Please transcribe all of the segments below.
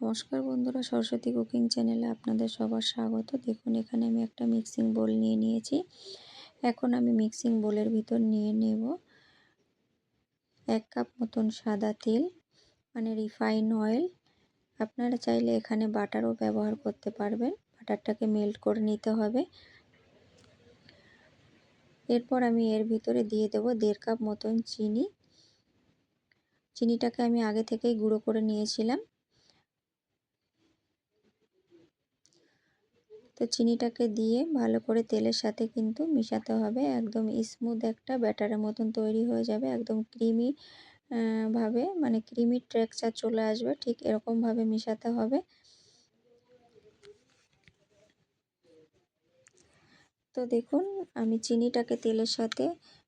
নমস্কার বন্ধুরা, সরস্বতী কুকিং চ্যানেলে আপনাদের সবার স্বাগত। দেখুন, এখানে আমি একটা মিক্সিং বোল নিয়ে নিয়েছি। এখন আমি মিক্সিং বোলের ভিতর নিয়ে নেব এক কাপ মতন সাদা তেল মানে রিফাইন অয়েল আপনারা চাইলে এখানে বাটারও ব্যবহার করতে পারবেন। বাটারটাকে মেল্ট করে নিতে হবে। এরপর আমি এর ভিতরে দিয়ে দেব দেড় কাপ মতন চিনি। চিনিটাকে আমি আগে থেকেই গুঁড়ো করে নিয়েছিলাম। তো চিনিটাকে দিয়ে ভালো করে তেলের সাথে কিন্তু মিশাতে হবে। একদম স্মুথ একটা ব্যাটারের মতন তৈরি হয়ে যাবে। একদম ক্রিমি ভাবে মানে ক্রিমি টেক্সচার চলে আসবে। ঠিক এরকমভাবে মিশাতে হবে। তো দেখুন, আমি চিনিটাকে তেলের সাথে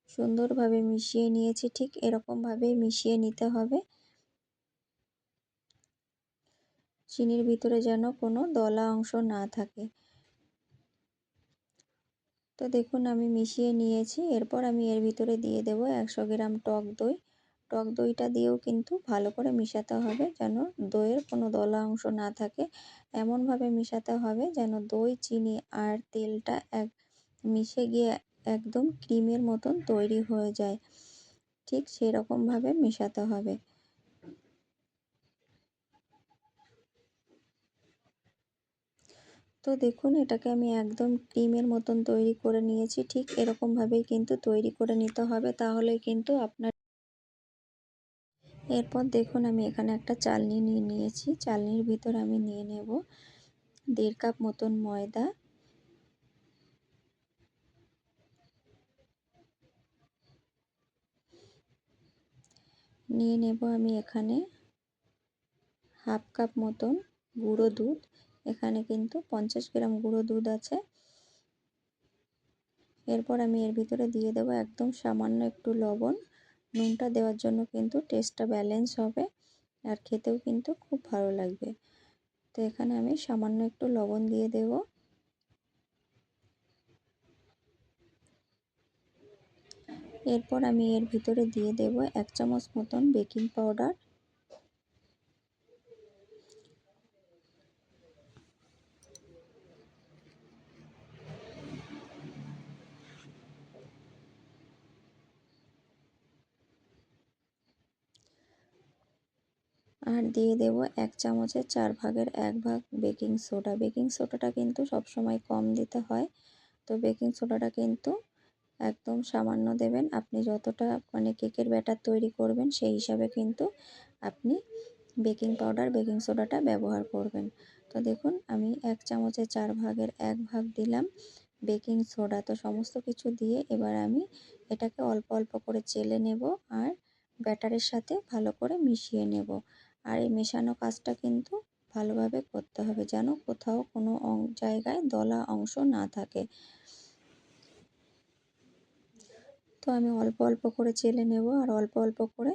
সুন্দরভাবে মিশিয়ে নিয়েছি। ঠিক এরকমভাবেই মিশিয়ে নিতে হবে। চিনির ভিতরে যেন কোনো দলা অংশ না থাকে। তো দেখুন, আমি মিশিয়ে নিয়েছি। এরপর আমি এর ভিতরে দিয়ে দেব একশো গ্রাম টক দই। টক দইটা দিয়েও কিন্তু ভালো করে মিশাতে হবে যেন দইয়ের কোনো দলা অংশ না থাকে। এমনভাবে মিশাতে হবে যেন দই, চিনি আর তেলটা এক, মিশে গিয়ে একদম ক্রিমের মতন তৈরি হয়ে যায়। ঠিক সেরকমভাবে মেশাতে হবে। তো দেখুন, এটাকে আমি একদম ক্রিমের মতন তৈরি করে নিয়েছি। ঠিক এরকমভাবেই কিন্তু তৈরি করে নিতে হবে। তাহলে কিন্তু আপনার এরপর দেখুন, আমি এখানে একটা চালনি নিয়ে নিয়েছি। চালনির ভিতর আমি নিয়ে নেব দেড় কাপ মতন ময়দা। নিয়ে নেব আমি এখানে হাফ কাপ মতন গুঁড়ো দুধ। এখানে কিন্তু পঞ্চাশ গ্রাম গুঁড়ো দুধ আছে। এরপর আমি এর ভিতরে দিয়ে দেবো একদম সামান্য একটু লবণ। নুনটা দেওয়ার জন্য কিন্তু টেস্টটা ব্যালেন্স হবে আর খেতেও কিন্তু খুব ভালো লাগবে। তো এখানে আমি সামান্য একটু লবণ দিয়ে দেব। এরপর আমি এর ভিতরে দিয়ে দেব এক চামচ মতন বেকিং পাউডার। আর দিয়ে দেব এক চামচের চার ভাগের এক ভাগ বেকিং সোডা। বেকিং সোডাটা কিন্তু সবসময় কম দিতে হয়। তো বেকিং সোডাটা কিন্তু একদম সামান্য দেবেন। আপনি যতটা মানে কেকের ব্যাটার তৈরি করবেন, সেই হিসাবে কিন্তু আপনি বেকিং পাউডার, বেকিং সোডাটা ব্যবহার করবেন। তো দেখুন, আমি এক চামচের চার ভাগের এক ভাগ দিলাম বেকিং সোডা। তো সমস্ত কিছু দিয়ে এবার আমি এটাকে অল্প অল্প করে চেলে নেব আর ব্যাটারের সাথে ভালো করে মিশিয়ে নেব। আর এই মেশানো কাজটা কিন্তু ভালোভাবে করতে হবে যেন কোথাও কোনো জায়গায় দলা অংশ না থাকে। তো আমি অল্প অল্প করে চেলে নেব আর অল্প অল্প করে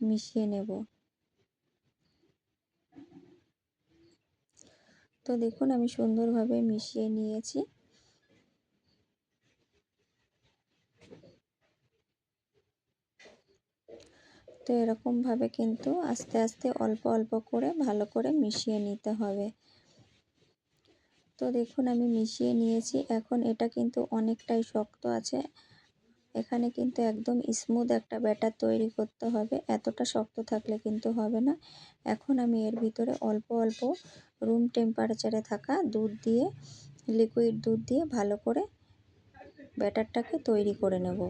মিশিয়ে নেব। তো দেখুন আমি সুন্দরভাবে মিশিয়ে নিয়েছি। তো এরকমভাবে কিন্তু আস্তে আস্তে অল্প অল্প করে ভালো করে মিশিয়ে নিতে হবে। তো দেখুন আমি মিশিয়ে নিয়েছি। এখন এটা কিন্তু অনেকটাই শক্ত আছে। এখানে কিন্তু একদম স্মুথ একটা ব্যাটার তৈরি করতে হবে। এতটা শক্ত থাকলে কিন্তু হবে না। এখন আমি এর ভিতরে অল্প অল্প রুম টেম্পারেচারে থাকা দুধ দিয়ে লিকুইড দুধ দিয়ে ভালো করে ব্যাটারটাকে তৈরি করে নেব।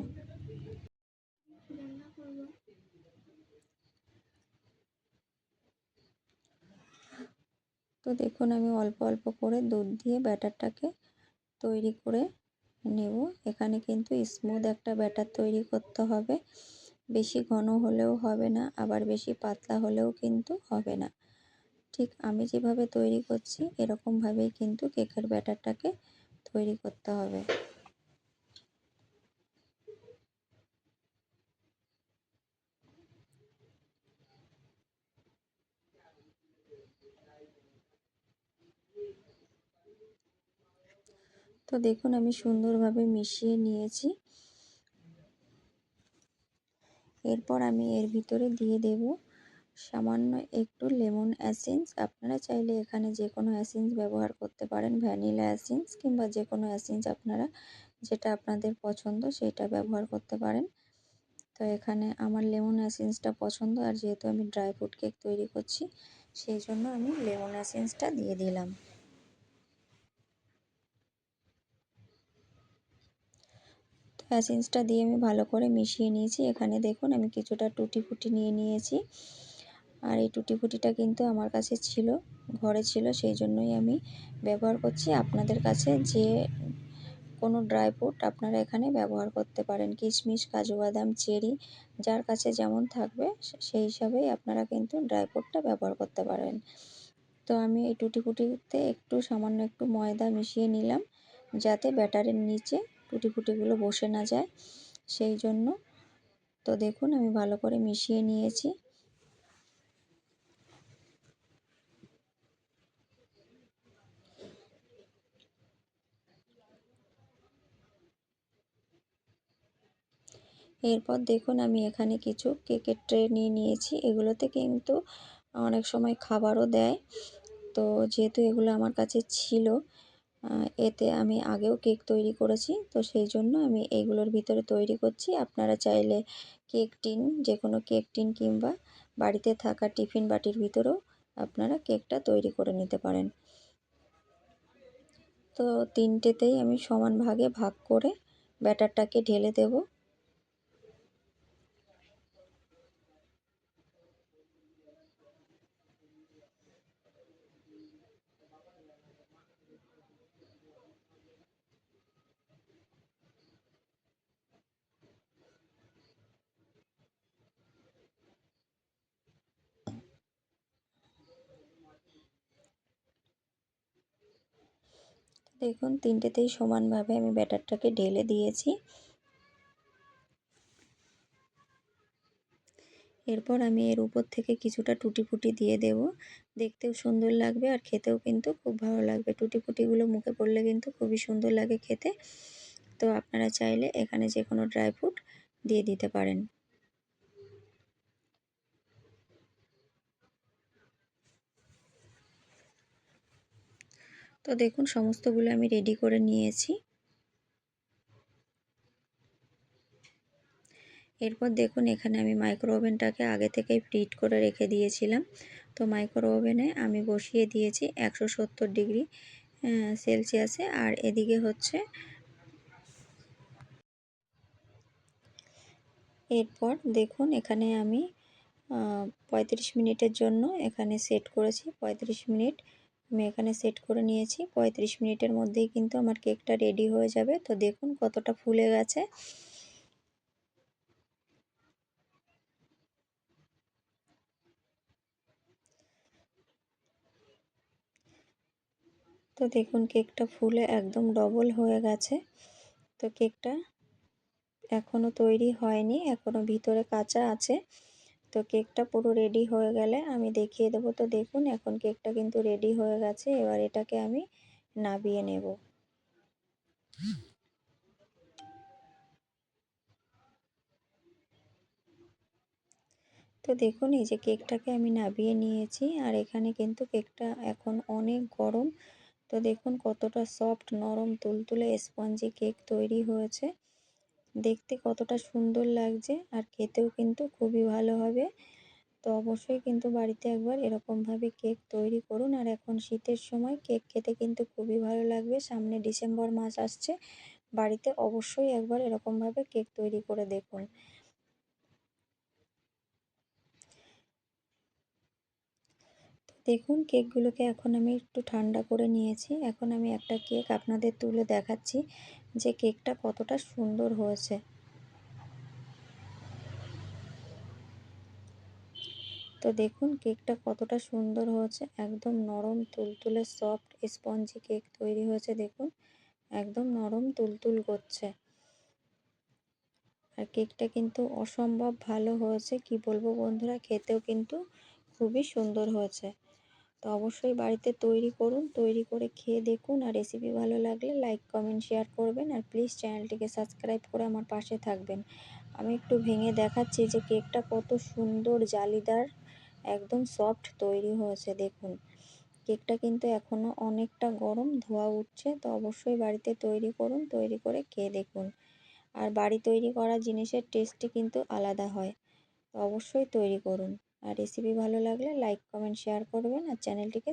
তো দেখুন আমি অল্প অল্প করে দুধ দিয়ে ব্যাটারটাকে তৈরি করে নেব। এখানে কিন্তু স্মুথ একটা ব্যাটার তৈরি করতে হবে। বেশি ঘন হলেও হবে না, আবার বেশি পাতলা হলেও কিন্তু হবে না। ঠিক আমি যেভাবে তৈরি করছি, এরকমভাবেই কিন্তু কেকের ব্যাটারটাকে তৈরি করতে হবে। তো দেখুন, আমি সুন্দরভাবে মিশিয়ে নিয়েছি। এরপর আমি এর ভিতরে দিয়ে দেব সামান্য একটু লেমন অ্যাসেন্স আপনারা চাইলে এখানে যে কোনো অ্যাসেন্স ব্যবহার করতে পারেন, ভ্যানিলা অ্যাসেন্স কিংবা যে কোনো অ্যাসেন্স আপনারা যেটা আপনাদের পছন্দ সেটা ব্যবহার করতে পারেন। তো এখানে আমার লেমন অ্যাসেন্সটা পছন্দ আর যেহেতু আমি ড্রাই ফ্রুট কেক তৈরি করছি, সেই জন্য আমি লেমন অ্যাসেন্সটা দিয়ে দিলাম। অ্যাসেন্সটা দিয়ে আমি ভালো করে মিশিয়ে নিয়েছি। এখানে দেখুন, আমি কিছুটা টুটি ফুটি নিয়ে নিয়েছি। আর এই টুটি ফুটিটা কিন্তু আমার কাছে ছিল, ঘরে ছিল, সেই জন্যই আমি ব্যবহার করছি। আপনাদের কাছে যে কোনো ড্রাই ফ্রুট আপনারা এখানে ব্যবহার করতে পারেন। কিশমিশ, কাজু বাদাম, চেরি, যার কাছে যেমন থাকবে সেই হিসাবেই আপনারা কিন্তু ড্রাই ফ্রুটটা ব্যবহার করতে পারেন। তো আমি এই টুটি ফুটিতে একটু সামান্য একটু ময়দা মিশিয়ে নিলাম, যাতে ব্যাটারের নিচে টুটি ফুটিগুলো বসে না যায়, সেই জন্য। তো দেখুন, আমি ভালো করে মিশিয়ে নিয়েছি। এরপর দেখুন, আমি এখানে কিছু কেকের ট্রে নিয়ে নিয়েছি। এগুলোতে কিন্তু অনেক সময় খাবারও দেয়। তো যেহেতু এগুলো আমার কাছে ছিল এতে আমি আগেও কেক তৈরি করেছি। তো সেই জন্য আমি এইগুলোর ভিতরে তৈরি করছি। আপনারা চাইলে কেক টিন যে কোনো কেক টিন কিংবা বাড়িতে থাকা টিফিন বাটির ভিতরেও আপনারা কেকটা তৈরি করে নিতে পারেন। তো তিনটেতেই আমি সমান ভাগে ভাগ করে ব্যাটারটাকে ঢেলে দেবো। দেখুন, তিনটেতেই সমানভাবে আমি ব্যাটারটাকে ঢেলে দিয়েছি। এরপর আমি এর উপর থেকে কিছুটা টুটি ফুটি দিয়ে দেব। দেখতেও সুন্দর লাগবে আর খেতেও কিন্তু খুব ভালো লাগবে। টুটি ফুটিগুলো মুখে পড়লে কিন্তু খুবই সুন্দর লাগে খেতে। তো আপনারা চাইলে এখানে যে কোনো ড্রাই ফ্রুট দিয়ে দিতে পারেন। তো দেখুন, সমস্তগুলো আমি রেডি করে নিয়েছি। এরপর দেখুন, এখানে আমি মাইক্রো ওভেনটাকে আগে থেকেই ফ্রিট করে রেখে দিয়েছিলাম। তো মাইক্রো ওভেনে আমি বসিয়ে দিয়েছি একশো সত্তর ডিগ্রি সেলসিয়াসে আর এদিকে হচ্ছে, এরপর দেখুন, এখানে আমি পঁয়ত্রিশ মিনিটের জন্য এখানে সেট করেছি। পঁয়ত্রিশ মিনিট আমি এখানে সেট করে নিয়েছি। পঁয়ত্রিশ মিনিটের মধ্যেই কিন্তু আমার কেকটা রেডি হয়ে যাবে। তো দেখুন কতটা ফুলে গেছে। তো দেখুন কেকটা ফুলে একদম ডবল হয়ে গেছে। তো কেকটা এখনও তৈরি হয়নি এখনও ভিতরে কাঁচা আছে। তো কেকটা পুরো রেডি হয়ে গেলে আমি দেখিয়ে দেবো। তো দেখুন, এখন কেকটা কিন্তু রেডি হয়ে গেছে। এবার এটাকে আমি নাবিয়ে নেব। তো দেখুন, এই যে কেকটাকে আমি নাবিয়ে নিয়েছি আর এখানে কিন্তু কেকটা এখন অনেক গরম। তো দেখুন, কতটা সফট, নরম, তুলতুলে স্পঞ্জি কেক তৈরি হয়েছে। দেখতে কতটা সুন্দর লাগছে আর খেতেও কিন্তু খুবই ভালো হবে। তো অবশ্যই কিন্তু বাড়িতে একবার এরকমভাবে কেক তৈরি করুন। আর এখন শীতের সময় কেক খেতে কিন্তু খুবই ভালো লাগবে। সামনে ডিসেম্বর মাস আসছে। বাড়িতে অবশ্যই একবার এরকমভাবে কেক তৈরি করে দেখুন। দেখুন, কেকগুলোকে এখন আমি একটু ঠান্ডা করে নিয়েছি। এখন আমি একটা কেক আপনাদের তুলে দেখাচ্ছি যে কেকটা কতটা সুন্দর হয়েছে। তো দেখুন, কেকটা কতটা সুন্দর হয়েছে। একদম নরম, তুলতুলে, সফট স্পঞ্জি কেক তৈরি হয়েছে, দেখুন। একদম নরম, তুলতুল করছে। আর কেকটা কিন্তু অসম্ভব ভালো হয়েছে। কি বলব বন্ধুরা, খেতেও কিন্তু খুবই সুন্দর হয়েছে। তো অবশ্যই বাড়িতে তৈরি করুন, তৈরি করে খেয়ে দেখুন আর রেসিপি ভালো লাগলে লাইক কমেন্ট শেয়ার করবেন আর প্লিজ চ্যানেলটিকে সাবস্ক্রাইব করে আমার পাশে থাকবেন। আমি একটু ভেঙে দেখাচ্ছি যে কেকটা কত সুন্দর জালিদার, একদম সফট তৈরি হয়েছে, দেখুন। কেকটা কিন্তু এখনও অনেকটা গরম, ধোয়া উঠছে, তো অবশ্যই বাড়িতে তৈরি করুন, তৈরি করে খেয়ে দেখুন। আর বাড়ি তৈরি করা জিনিসের টেস্টই কিন্তু আলাদা হয়, তো অবশ্যই তৈরি করুন। আর রেসিপি ভালো লাগলে লাইক কমেন্ট শেয়ার করবেন আর চ্যানেলটিকে